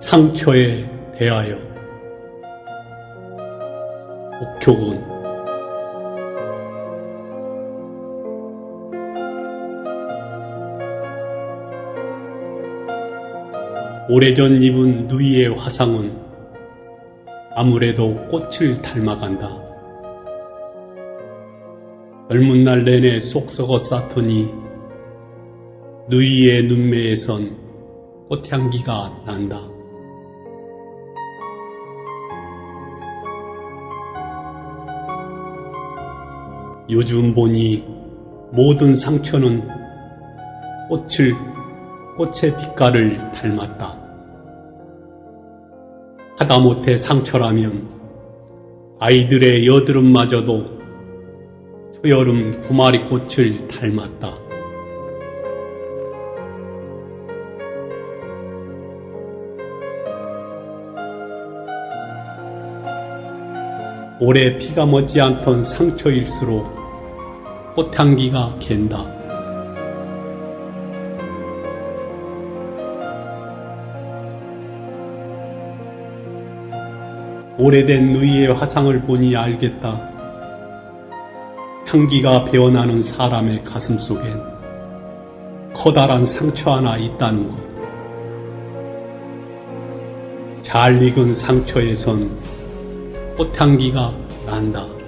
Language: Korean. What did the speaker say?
상처에 대하여 옥교군 오래전 입은 누이의 화상은 아무래도 꽃을 닮아간다. 젊은 날 내내 속 썩어 쌓더니 누이의 눈매에선 꽃향기가 난다. 요즘 보니 모든 상처는 꽃을, 꽃의 빛깔을 닮았다. 하다못해 상처라면 아이들의 여드름마저도 초여름 구마리 꽃을 닮았다. 오래 피가 멎지 않던 상처일수록 꽃향기가 갠다. 오래된 누이의 화상을 보니 알겠다. 향기가 배어나는 사람의 가슴 속엔 커다란 상처 하나 있다는 것. 잘 익은 상처에선 꽃향기가 난다.